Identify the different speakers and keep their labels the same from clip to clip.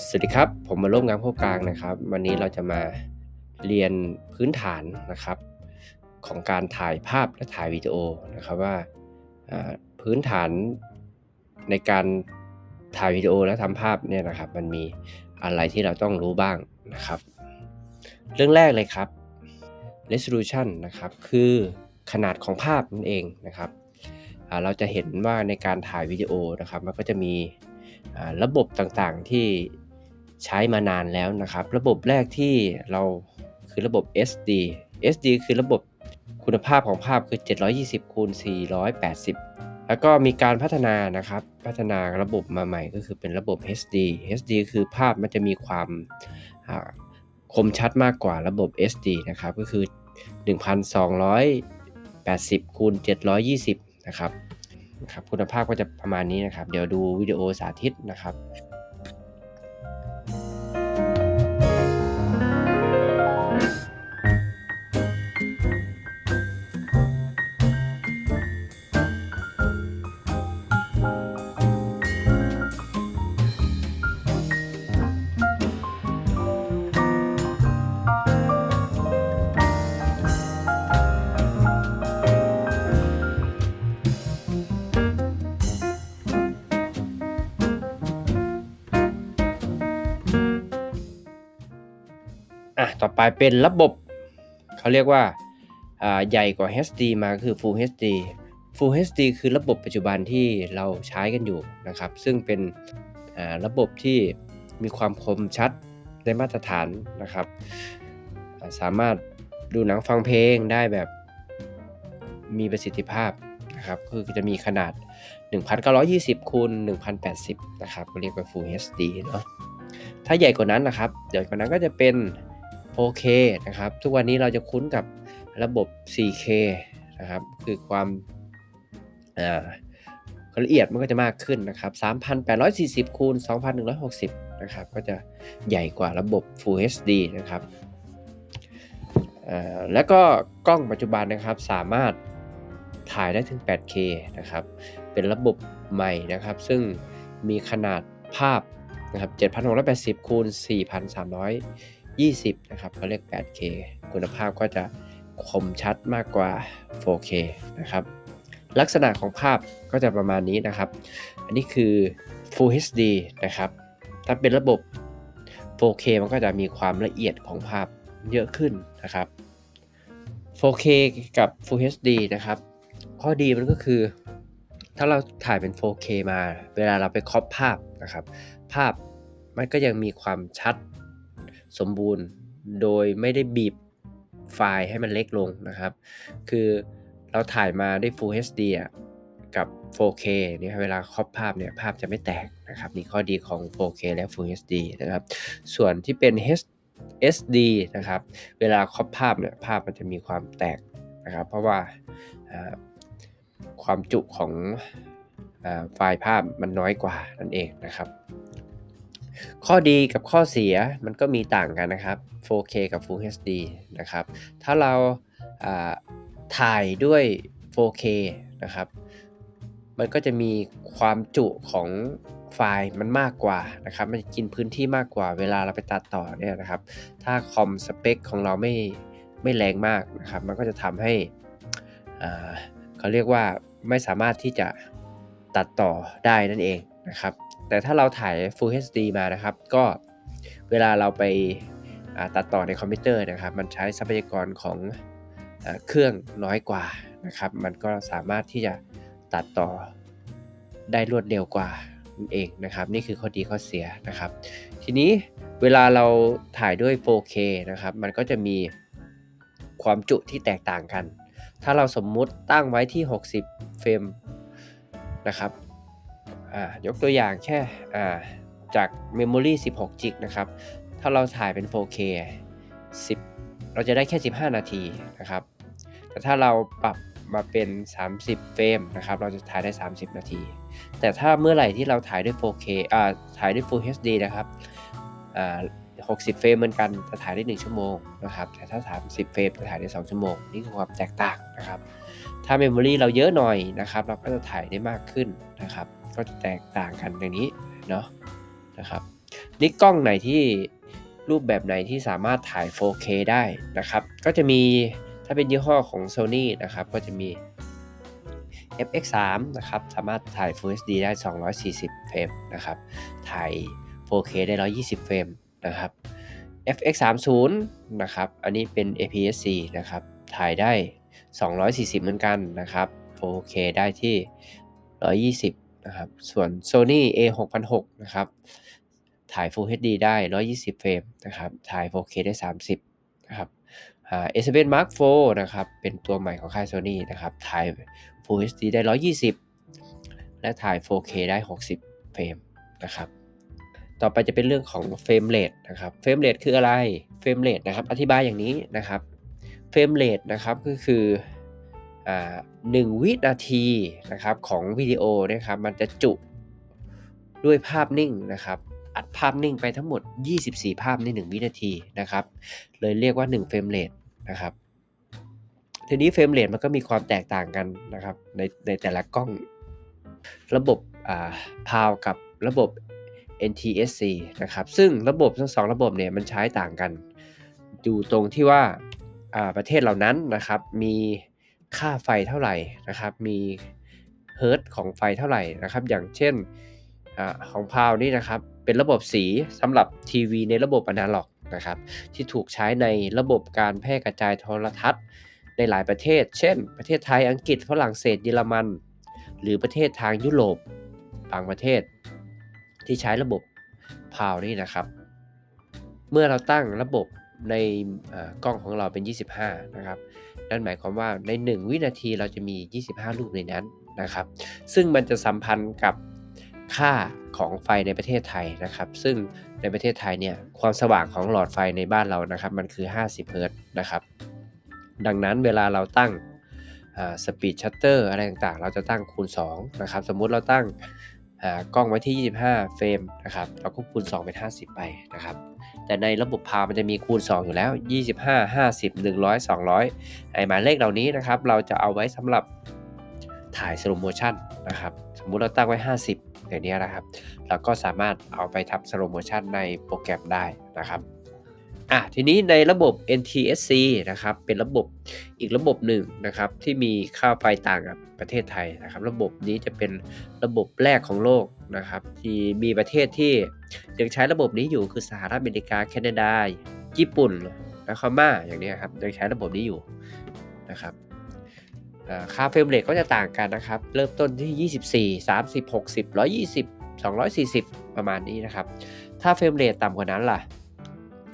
Speaker 1: สวัสดีครับ ผมมาร่วมงานพวกกลางนะครับ วันนี้เราจะมาเรียนพื้นฐานนะครับ ของการถ่ายภาพและถ่ายวิดีโอนะครับว่าพื้นฐานในการถ่ายวิดีโอและทำภาพเนี่ยนะครับ มันมีอะไรที่เราต้องรู้บ้างนะครับ เรื่องแรกเลยครับ resolution นะครับ คือขนาดของภาพนั่นเองนะครับเราจะเห็นว่าในการถ่ายวิดีโอนะครับ มันก็จะมีระบบต่างๆที่ ใช้มานานแล้วนะครับ ระบบแรกที่เราคือระบบ SD SD คือระบบคุณภาพของภาพคือ 720คูณ480 แล้วก็มีการพัฒนานะครับ พัฒนาระบบมาใหม่ก็คือเป็นระบบ HD HD คือภาพมันจะมีความคมชัดมากกว่าระบบ SD นะครับ ก็คือ 1280คูณ720 นะครับนะครับคุณภาพก็จะประมาณนี้นะครับ เดี๋ยวดูวิดีโอสาธิตนะครับ ไปเป็นระบบ เขาเรียกว่าใหญ่กว่า HD มาคือ Full HD Full HD คือระบบปัจจุบันที่เราใช้กันอยู่นะครับ ซึ่งเป็นระบบที่มีความคมชัดได้มาตรฐานนะครับ สามารถดูหนังฟังเพลงได้แบบมีประสิทธิภาพนะครับ คือจะมีขนาด 1920คูณ1080 นะครับเรียกว่า Full HD เนาะถ้าใหญ่กว่านั้นนะครับ ใหญ่กว่านั้นก็จะเป็น 4K นะครับ ทุกวันนี้เราจะคุ้นกับระบบ 4K นะครับ คือความอ่าละเอียดมันก็จะมากขึ้นนะครับ 3,840 คูณ 2,160 นะครับ ก็จะใหญ่กว่าระบบ Full HD นะครับแล้วก็กล้องปัจจุบันนะครับสามารถถ่ายได้ถึง 8K นะครับ เป็นระบบใหม่นะครับ ซึ่งมีขนาดภาพนะครับ 7,680 คูณ 4,300 20 นะครับเขาเรียก 8K คุณภาพก็จะคมชัดมากกว่า 4K นะครับ ลักษณะของภาพก็จะประมาณนี้นะครับ อันนี้คือ Full HD นะครับ ถ้าเป็นระบบ 4K มันก็จะมีความละเอียดของภาพเยอะขึ้นนะครับ 4K กับ Full HD นะครับ ข้อดีมันก็คือ ถ้าเราถ่ายเป็น 4K มา เวลาเราไปครอปภาพนะครับ ภาพมันก็ยังมีความชัด สมบูรณ์โดยไม่ได้บีบไฟล์ให้มันเล็กลงนะครับ คือเราถ่ายมาด้วย Full HD กับ 4K เนี่ยเวลาครอปภาพเนี่ยภาพจะไม่แตกนะครับนี่ข้อดีของ 4K และ Full HD นะครับ ส่วนที่เป็น SD นะครับ เวลาครอปภาพเนี่ยภาพมันจะมีความแตกนะครับ เพราะว่าความจุของอไฟล์ภาพมันน้อยกว่านั่นเองนะครับ ข้อดีกับข้อเสียมันก็มีต่างกันนะครับ 4K กับ Full HD นะครับ ถ้าเราถ่ายด้วย 4K นะครับ มันก็จะมีความจุของไฟล์มันมากกว่านะครับ มันกินพื้นที่มากกว่า เวลาเราไปตัดต่อเนี่ยนะครับ ถ้าคอมสเปคของเราไม่ไม่แรงมากนะครับ มันก็จะทำให้อ่าเขาเรียกว่าไม่สามารถที่จะตัดต่อได้นั่นเองนะครับ แต่ถ้าเราถ่าย Full HD มานะครับ ก็เวลาเราไปตัดต่อในคอมพิวเตอร์นะครับ มันใช้ทรัพยากรของอเครื่องน้อยกว่านะครับ มันก็สามารถที่จะตัดต่อได้รวดเร็วกว่าเองนะครับ นี่คือข้อดีข้อเสียนะครับ ทีนี้เวลาเราถ่ายด้วย 4K นะครับ มันก็จะมีความจุที่แตกต่างกัน ถ้าเราสมมุติตั้งไว้ที่ 60 เฟรมนะครับ ยกตัวอย่างแค่จาก Memory 16 g b นะครับ ถ้าเราถ่ายเป็น 4K 10 เราจะได้แค่ 15 นาทีนะครับ แต่ถ้าเราปรับมาเป็น 30 เฟรมนะครับ เราจะถ่ายได้ 30 นาที แต่ถ้าเมื่อไหร่ที่เราถ่ายด้วย 4K อ่า ถ่ายด้วย Full HD นะครับ อ่า 60 เฟรมเหมือนกัน จะถ่ายได้ 1 ชั่วโมงนะครับ แต่ถ้า 30 เฟรมจะถ่ายได้ 2 ชั่วโมง นี่คือความแตกต่างนะครับ ถ้าเมมโมรีเราเยอะหน่อยนะครับ เราก็จะถ่ายได้มากขึ้นนะครับ ก็จะแตกต่างกันอย่างนี้เนาะนะครับนี่กล้องไหนที่รูปแบบไหนที่สามารถถ่าย 4K ได้นะครับ ก็จะมีถ้าเป็นยี่ห้อของ Sony นะครับ ก็จะมี FX3 นะครับ สามารถถ่าย Full HD ได้ 240 เฟรมนะครับ ถ่าย 4K ได้ 120 เฟรมนะครับ FX30 นะครับ อันนี้เป็น APS-C นะครับ ถ่ายได้ 240 เหมือนกันนะครับ 4K ได้ที่ 120 นะครับ ส่วน Sony A 6 0 0นะครับ ถ่าย Full HD ได้ 120 เฟรมนะครับ ถ่าย 4K ได้ 30 นะครับเอ่า S7 Mark IV นะครับ เป็นตัวใหม่ของค่าย Sony นะครับ ถ่าย Full HD ได้ 120 และถ่าย 4K ได้ 60 เฟรมนะครับ ต่อไปจะเป็นเรื่องของเฟรมเรทนะครับ เฟรมเรทคืออะไร เฟรมเรทนะครับ อธิบายอย่างนี้นะครับ เฟรมเรทนะครับ ก็คือ หนึ่งวินาทีนะครับของวิดีโอนะครับมันจะจุด้วยภาพนิ่งนะครับ อัดภาพนิ่งไปทั้งหมด 24 ภาพใน 1 วินาทีนะครับ เลยเรียกว่า 1 เฟรมเรทนะครับทีนี้เฟรมเรทมันก็มีความแตกต่างกันนะครับในในแต่ละกล้อง ระบบอ่าพาวกับระบบ NTSC นะครับ ซึ่งระบบทั้งสองระบบเนี่ยมันใช้ต่างกัน อยู่ตรงที่ว่าอ่าประเทศเหล่านั้นนะครับมี ค่าไฟเท่าไหร่นะครับ มีเฮิร์ตของไฟเท่าไหร่นะครับ อย่างเช่นอของพาวนี่นะครับ เป็นระบบสีสำหรับทีวีในระบบอนาล็อกนะครับ ที่ถูกใช้ในระบบการแพร่กระจายโทรทัศน์ในหลายประเทศ เช่น ประเทศไทย อังกฤษ ฝรั่งเศส เยอรมัน หรือประเทศทางยุโรป บางประเทศ ที่ใช้ระบบพาวนี่นะครับ เมื่อเราตั้งระบบ ในกล้องของเราเป็น 25 นะครับ นั่นหมายความว่าใน 1 วินาทีเราจะมี 25 รูปในนั้นนะครับ ซึ่งมันจะสัมพันธ์กับค่าของไฟในประเทศไทยนะครับ ซึ่งในประเทศไทยเนี่ยความสว่างของหลอดไฟในบ้านเรานะครับ มันคือ 50เฮิรตนะครับ ดังนั้นเวลาเราตั้งสปีดชัตเตอร์อะไรต่างๆ เราจะตั้งคูณ2นะครับ สมมุติเราตั้งกล้องไว้ที่ 25 เฟรมนะครับ เราก็คูณ 2 เป็น 50 ไปนะครับ แต่ในระบบพามันจะมีคูณ 2 อยู่แล้ว 25 50 100 200 ไอหมายเลขเหล่านี้นะครับ เราจะเอาไว้สำหรับถ่ายสโลโมชันนะครับ สมมุติเราตั้งไว้ 50 อย่างนี้นะครับ เราก็สามารถเอาไปทำสโลโมชันในโปรแกรมได้นะครับอะทีนี้ในระบบ NTSC นะครับเป็นระบบอีกระบบหนึ่งนะครับที่มีค่าไฟต่างกับประเทศไทยนะครับ ระบบนี้จะเป็นระบบแรกของโลกนะครับที่มีประเทศที่ ยังใช้ระบบนี้อยู่คือสหรัฐอเมริกาแคนาดา ญี่ปุ่นและพม่าอย่างนี้ครับยังใช้ระบบนี้อยู่นะครับค่าเฟรมเรทก็จะต่างกันนะครับ เริ่มต้นที่ 24 30 60 120 240 ประมาณนี้นะครับ ถ้าเฟรมเรทต่ำกว่านั้นล่ะ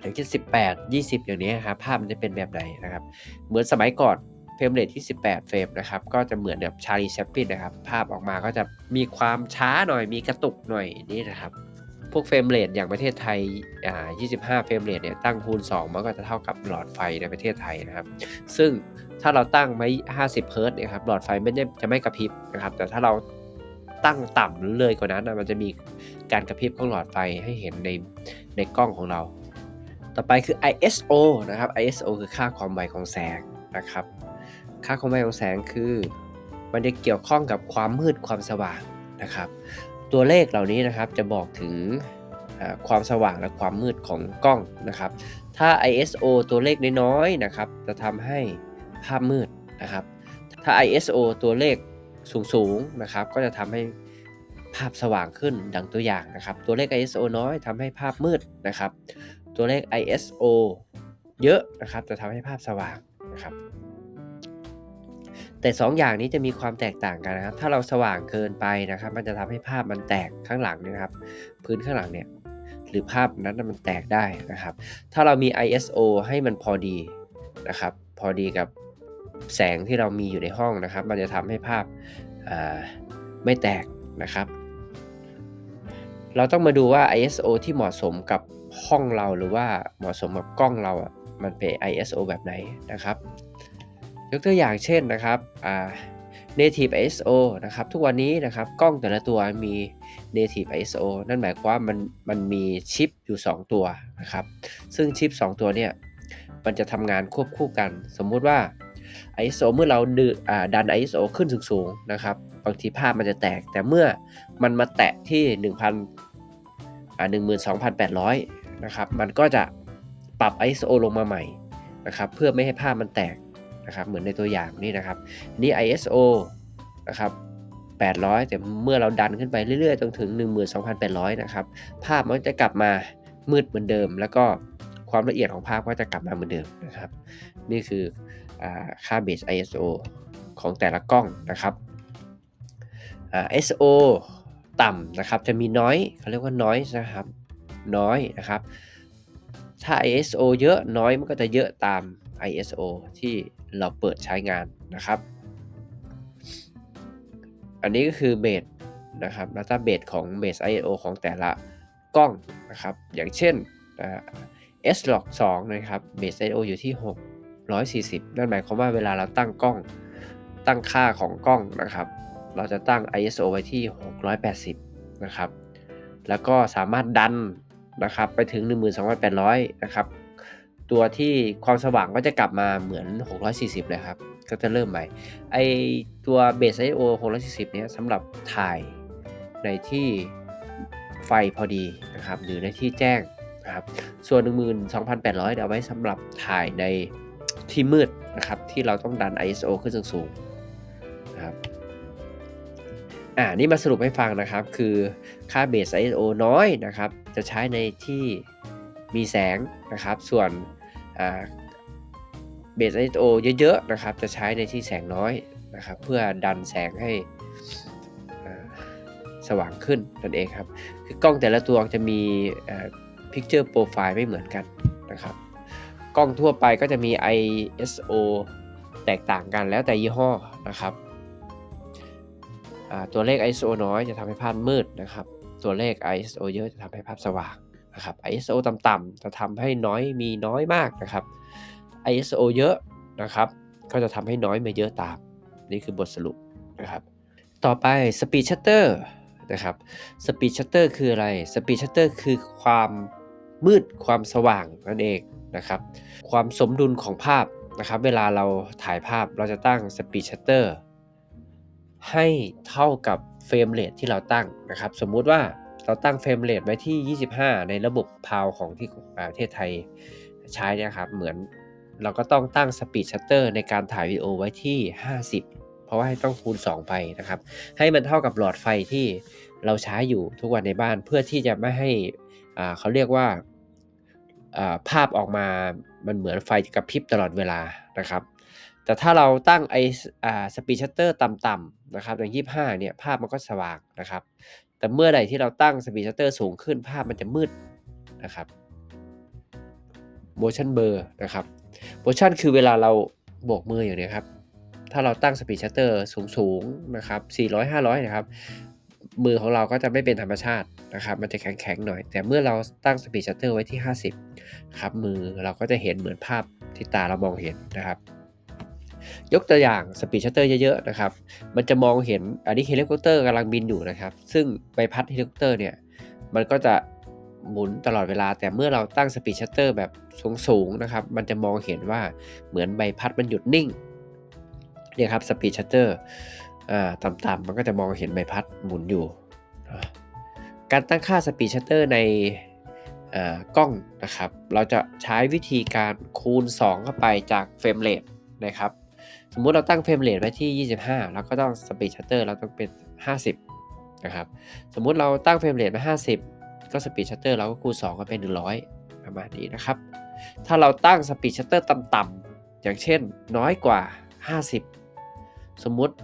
Speaker 1: อย่างเช่น18 20 อย่างนี้ครับภาพมันจะเป็นแบบไหนนะครับ เหมือนสมัยก่อนเฟรมเรทที่ 18 เฟรมนะครับ ก็จะเหมือนแบบชาลีแชปปินนะครับ ภาพออกมาก็จะมีความช้าหน่อย มีกระตุกหน่อยนี่นะครับ พวกเฟรมเรทอย่างประเทศไทยอ่า25 เฟรมเรทเนี่ยตั้งคูณ 2 มันก็จะเท่ากับหลอดไฟในประเทศไทยนะครับ ซึ่งถ้าเราตั้งไว้ 50 เฮิรตซ์เนะครับหลอดไฟไม่ได้จะไม่กระพริบนะครับ แต่ถ้าเราตั้งต่ำหรือเลยกว่านั้นนะมันจะมีการกระพริบของหลอดไฟให้เห็นในในกล้องของเรา ต่อไปคือ ISO นะครับ ISO คือค่าความไวของแสงนะครับ ค่าความไวของแสงคือ มันจะเกี่ยวข้องกับความมืดความสว่างนะครับ ตัวเลขเหล่านี้นะครับจะบอกถึงความสว่างและความมืดของกล้องนะครับ ถ้า ISO ตัวเลขน้อยๆนะครับ จะทำให้ภาพมืดนะครับ ถ้า ISO ตัวเลขสูงๆนะครับ ก็จะทำให้ภาพสว่างขึ้นดังตัวอย่างนะครับ ตัวเลข ISO น้อยทำให้ภาพมืดนะครับ ตัวเลข ISO เยอะนะครับ จะทำให้ภาพสว่างนะครับ แต่2ออย่างนี้จะมีความแตกต่างกันนะครับ ถ้าเราสว่างเกินไปนะครับ มันจะทำให้ภาพมันแตกข้างหลังเนะครับ พื้นข้างหลังเนี่ยหรือภาพนั้นมันแตกได้นะครับ ถ้าเรามี ISO ให้มันพอดีนะครับ พอดีกับแสงที่เรามีอยู่ในห้องนะครับ มันจะทำให้ภาพไม่แตกนะครับ เราต้องมาดูว่า ISO ที่เหมาะสมกับห้องเราหรือว่าเหมาะสมกับกล้องเราอะมันเป็น ISO แบบไหนนะครับ ยกตัวอย่างเช่นนะครับ native ISO นะครับ ทุกวันนี้นะครับกล้องแต่ละตัวมี native ISO นั่นหมายความว่ามันมันมีชิปอยู่ 2 ตัวนะครับ ซึ่งชิป 2 ตัวเนี่ยมันจะทำงานควบคู่กัน สมมุติว่า ISO เมื่อเราดึาดัน ISO ขึ้นสูงๆนะครับ บางทีภาพมันจะแตก แต่เมื่อมันมาแตะที่ 1,000อ่า12,800 นะครับ มันก็จะปรับ ISO ลงมาใหม่นะครับ เพื่อไม่ให้ภาพมันแตก นะครับเหมือนในตัวอย่างนี่นะครับนี่ ISO นะครับ800 แต่เมื่อเราดันขึ้นไปเรื่อยๆจนถึง 12,800 นะครับ ภาพมันจะกลับมามืดเหมือนเดิม แล้วก็ความละเอียดของภาพก็จะกลับมาเหมือนเดิมนะครับ นี่คืออค่า base ISO ของแต่ละกล้องนะครับอ่า ISO ต่ำนะครับจะมีน้อยเขาเรียกว่า noise นะครับน้อยนะครับ ถ้า ISO เยอะน้อยมันก็จะเยอะตาม ISO ที่เราเปิดใช้งานนะครับ อันนี้ก็คือเบสนะครับ data base ของ base ISO ของแต่ละกล้องนะครับ อย่างเช่น S log 2นะครับ base ISO อยู่ที่ 640 นั่นหมายความว่าเวลาเราตั้งกล้องตั้งค่าของกล้องนะครับ เราจะตั้ง ISO ไว้ที่ 680 นะครับ แล้วก็สามารถดัน นะครับไปถึง 12,800 นะครับ ตัวที่ความสว่างก็จะกลับมาเหมือน 640 เลยครับ ก็จะเริ่มใหม่ ไอตัว Base IO 640 เนี้ยสำหรับถ่ายในที่ไฟพอดีนะครับ หรือในที่แจ้งนะครับ ส่วน 12,800 เอาไว้สำหรับถ่ายในที่มืดนะครับ ที่เราต้องดัน ISO ขึ้นสูงๆนะครับ อ่านี่มาสรุปให้ฟังนะครับ คือค่า Base ISO น้อยนะครับ จะใช้ในที่มีแสงนะครับ ส่วนอ่า Base ISO เยอะๆนะครับ จะใช้ในที่แสงน้อยนะครับ เพื่อดันแสงให้สว่างขึ้นนั่นเองครับ คือกล้องแต่ละตัวจะมีอ่า Picture Profile ไม่เหมือนกันนะครับ กล้องทั่วไปก็จะมี ISO แตกต่างกันแล้วแต่ยี่ห้อนะครับ ตัวเลข ISO น้อยจะทำให้ภาพมืดนะครับ ตัวเลข ISO เยอะจะทำให้ภาพสว่างนะครับ ISO ต่ำๆจะทำให้น้อยมีน้อยมากนะครับ ISO เยอะนะครับ ก็จะทำให้น้อยไม่เยอะตาม นี่คือบทสรุปนะครับ ต่อไป Speed Shutter นะครับ Speed Shutter คืออะไร Speed Shutter คือความมืดความสว่างนั่นเองนะครับ ความสมดุลของภาพนะครับ เวลาเราถ่ายภาพเราจะตั้ง Speed Shutter ให้เท่ากับเฟรมเรทที่เราตั้งนะครับ สมมุติว่าเราตั้งเฟรมเรทไว้ที่ 25 ในระบบพาวของที่ประเทศไทยใช้นะครับ เหมือนเราก็ต้องตั้ง Speed Shutter ในการถ่ายวิดีโอไว้ที่ 50 เพราะว่าให้ต้องคูณ 2 ไปนะครับ ให้มันเท่ากับหลอดไฟที่เราใช้อยู่ทุกวันในบ้านเพื่อที่จะไม่ให้อ่าเขาเรียกว่าอ่าภาพออกมามันเหมือนไฟกระพริบตลอดเวลานะครับ แต่ถ้าเราตั้งไออ่าสปีดชัตเตอร์ต่ำๆนะครับอย่าง25เนี่ยภาพมันก็สว่างนะครับ แต่เมื่อใดที่เราตั้งสปีดชัตเตอร์สูงขึ้นภาพมันจะมืดนะครับ motion blur นะครับ motion คือเวลาเราโบกมืออย่างเนี้ยครับ ถ้าเราตั้งสปีดชัตเตอร์สูงๆนะครับ400 500 นะครับ มือของเราก็จะไม่เป็นธรรมชาตินะครับ มันจะแข็งๆหน่อย แต่เมื่อเราตั้งสปีดชัตเตอร์ไว้ที่ 50ครับมือเราก็จะเห็นเหมือนภาพที่ตาเรามองเห็นนะครับ ยกตัวอย่างสปีดชัตเตอร์เยอะๆนะครับ มันจะมองเห็นอันนี้เฮลิคอปเตอร์กำลังบินอยู่นะครับ ซึ่งใบพัดเฮลิคอปเตอร์เนี่ย มันก็จะหมุนตลอดเวลา แต่เมื่อเราตั้งสปีดชัตเตอร์แบบสูงๆนะครับ มันจะมองเห็นว่าเหมือนใบพัดมันหยุดนิ่งเนี่ยครับสปีดชัตเตอร์ต่ำๆมันก็จะมองเห็นใบพัดหมุนอยู่ การตั้งค่าสปีดชัตเตอร์ในกล้องนะครับ เราจะใช้วิธีการคูณ 2 เข้าไปจากเฟรมเรทนะครับ สมมุติเราตั้งเฟรมเรทไว้ที่ 25 แล้วก็ต้องสปีดชัตเตอร์เราต้องเป็น 50 นะครับ สมมุติเราตั้งเฟรมเรทมา50 ก็สปีดชัตเตอร์เราก็คูณ 2 ก็เป็น 100 ประมาณนี้นะครับ ถ้าเราตั้งสปีดชัตเตอร์ต่ำๆ อย่างเช่นน้อยกว่า 50 สมมุติ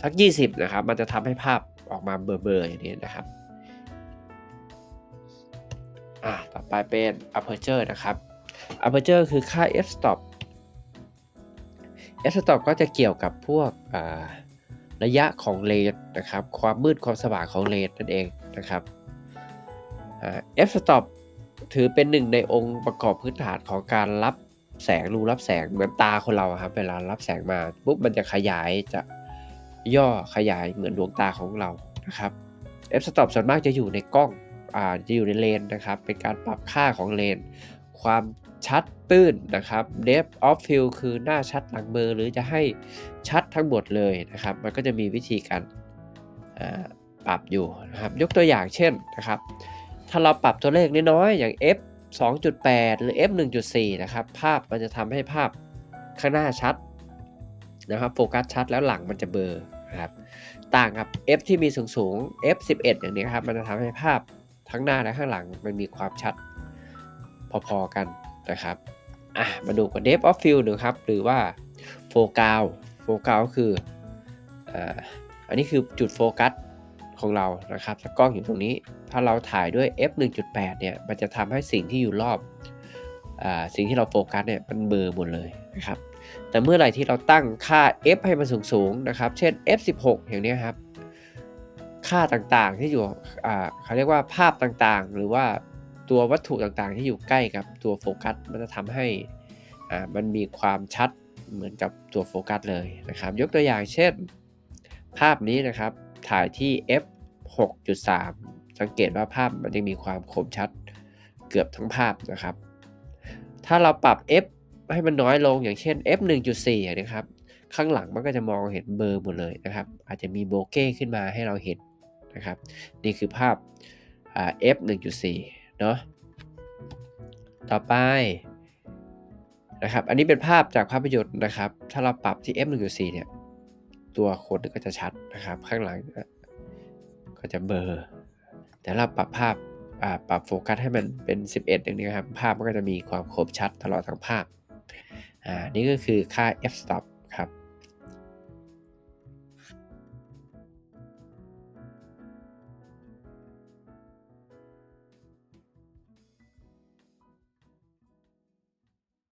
Speaker 1: สัก 20 นะครับ มันจะทำให้ภาพออกมาเบลอๆอย่างนี้นะครับอ่าต่อไปเป็น aperture นะครับ aperture คือค่า f stop f stop ก็จะเกี่ยวกับพวกระยะของเลนนะครับ ความมืดความสว่างของเลนนั่นเองนะครับ f stop ถือเป็นหนึ่งในองค์ประกอบพื้นฐานของการรับแสงรูรับแสงเหมือนตาคนเราครับเวลารับแสงมาปุ๊บมันจะขยายจะย่อขยายเหมือนดวงตาของเรานะครับ f stop ส่วนมากจะอยู่ในกล้องอ่าจะอยู่ในเลนนะครับ เป็นการปรับค่าของเลน ความ ชัดตื้นนะครับ depth of field คือหน้าชัดหลังเบอร์ หรือจะให้ชัดทั้งหมดเลยนะครับ มันก็จะมีวิธีการปรับอยู่นะครับ ยกตัวอย่างเช่นนะครับ ถ้าเราปรับตัวเลขน้อยๆอย่าง f 2.8 หรือ f 1.4 นะครับ ภาพมันจะทำให้ภาพข้างหน้าชัดนะครับโฟกัสชัดแล้วหลังมันจะเบลอนะครับต่างกับ f ที่มีสูงสูง f 11อย่างนี้ครับมันจะทำให้ภาพทั้งหน้าและข้างหลังมันมีความชัดพอๆกัน นะครับอะมาดูกัน depth of field ดูครับ หรือว่าโฟกัสโฟกัสคืออันนี้คือจุดโฟกัสของเรานะครับถ้ากล้องอยู่ตรงนี้ ถ้าเราถ่ายด้วย f 1.8เนี่ย มันจะทำให้สิ่งที่อยู่รอบอสิ่งที่เราโฟกัสเนี่ย มันเบลอหมดเลยนะครับ แต่เมื่อไหร่ที่เราตั้งค่า f ให้มันสูงๆนะครับ เช่น f 16อย่างนี้ครับ ค่าต่างๆที่อยู่เขาเรียกว่าภาพต่างๆ หรือว่า ตัววัตถุต่างๆ ที่อยู่ใกล้กับตัวโฟกัสมันจะทำให้มันมีความชัดเหมือนกับตัวโฟกัสเลยนะครับ ยกตัวอย่างเช่น ภาพนี้นะครับถ่ายที่ f 6.3 สังเกตว่าภาพมันยังมีความคมชัดเกือบทั้งภาพนะครับ ถ้าเราปรับ f ให้มันน้อยลงอย่างเช่น f 1.4อย่างนี้ครับ ข้างหลังมันก็จะมองเห็นเบอร์หมดเลยนะครับ อาจจะมีโบเก้ขึ้นมาให้เราเห็นนะครับ นี่คือภาพ f 1.4 เนาะต่อไปนะครับ อันนี้เป็นภาพจากภาพยนตร์นะครับ ถ้าเราปรับที่ f 1.4 เนี่ย ตัวคนก็จะชัดนะครับ ข้างหลังก็จะเบลอร์แต่เราปรับภาพปรับโฟกัสให้มันเป็น 11อย่างนี้ครับ ภาพมันก็จะมีความคมชัดตลอดทั้งภาพ อ่า นี่ก็คือค่า f stop